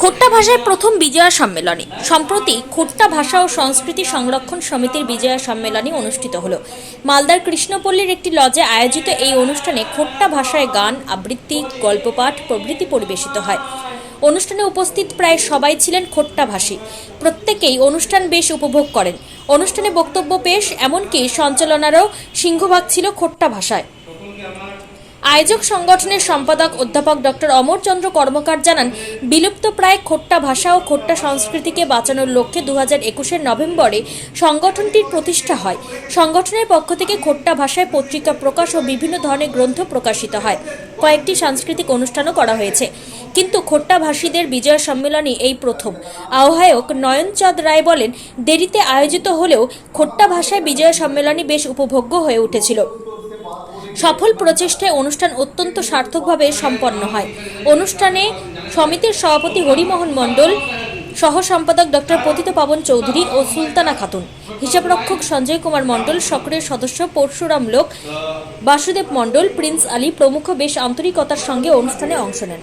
খোট্টা ভাষায় প্রথম বিজয়া সম্মেলনে। সম্প্রতি খোট্টা ভাষা ও সংস্কৃতি সংরক্ষণ সমিতির বিজয়া সম্মেলনী অনুষ্ঠিত হলো। মালদার কৃষ্ণপল্লীর একটি লজে আয়োজিত এই অনুষ্ঠানে খোট্টা ভাষায় গান, আবৃত্তি, গল্পপাঠ প্রভৃতি পরিবেশিত হয়। অনুষ্ঠানে উপস্থিত প্রায় সবাই ছিলেন খোট্টাভাষী। প্রত্যেকেই অনুষ্ঠান বেশ উপভোগ করেন। অনুষ্ঠানে বক্তব্য পেশ, এমনকি সঞ্চালনারও সিংহভাগ ছিল খোট্টা ভাষায়। আয়োজক সংগঠনের সম্পাদক অধ্যাপক ডক্টর অমরচন্দ্র কর্মকার জানান, বিলুপ্ত প্রায় খোট্টা ভাষা ও খোট্টা সংস্কৃতিকে বাঁচানোর লক্ষ্যে দু হাজার একুশের নভেম্বরে সংগঠনটির প্রতিষ্ঠা হয়। সংগঠনের পক্ষ থেকে খোট্টা ভাষায় পত্রিকা প্রকাশ ও বিভিন্ন ধরনের গ্রন্থ প্রকাশিত হয়। কয়েকটি সাংস্কৃতিক অনুষ্ঠানও করা হয়েছে। কিন্তু খোট্টা ভাষীদের বিজয় সম্মেলনী এই প্রথম। আহ্বায়ক নয়নচাঁদ রায় বলেন, দেরিতে আয়োজিত হলেও খোট্টা ভাষায় বিজয় সম্মেলনী বেশ উপভোগ্য হয়ে উঠেছিল। সফল প্রচেষ্টায় অনুষ্ঠান অত্যন্ত সার্থকভাবে সম্পন্ন হয়। অনুষ্ঠানে সমিতির সভাপতি হরিমোহন মণ্ডল, সহ সম্পাদক ডক্টর পতিত পাবন চৌধুরী ও সুলতানা খাতুন। হিসাবরক্ষক সঞ্জয় কুমার মণ্ডল, সক্রিয় সদস্য পরশুরাম লোক, বাসুদেব মণ্ডল, প্রিন্স আলী প্রমুখ বেশ আন্তরিকতার সঙ্গে অনুষ্ঠানে অংশ নেন।